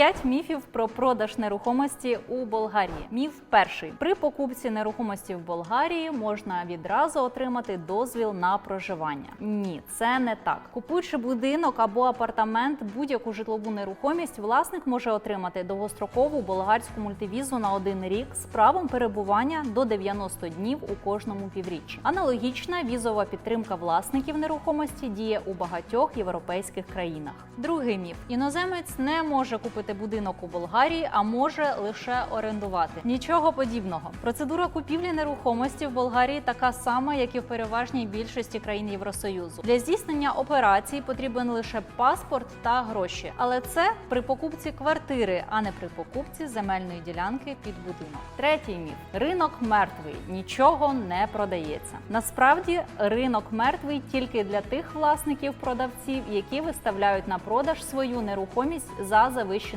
П'ять міфів про продаж нерухомості у Болгарії. Міф перший: при покупці нерухомості в Болгарії можна відразу отримати дозвіл на проживання. Ні, це не так. Купуючи будинок або апартамент, будь-яку житлову нерухомість, власник може отримати довгострокову болгарську мультивізу на один рік з правом перебування до 90 днів у кожному півріччі. Аналогічна візова підтримка власників нерухомості діє у багатьох європейських країнах. Другий міф: іноземець не може купити будинок у Болгарії, а може лише орендувати. Нічого подібного. Процедура купівлі нерухомості в Болгарії така сама, як і в переважній більшості країн Євросоюзу. Для здійснення операцій потрібен лише паспорт та гроші, але це при покупці квартири, а не при покупці земельної ділянки під будинок. Третій міф: ринок мертвий, нічого не продається. Насправді ринок мертвий тільки для тих власників продавців, які виставляють на продаж свою нерухомість за завищеною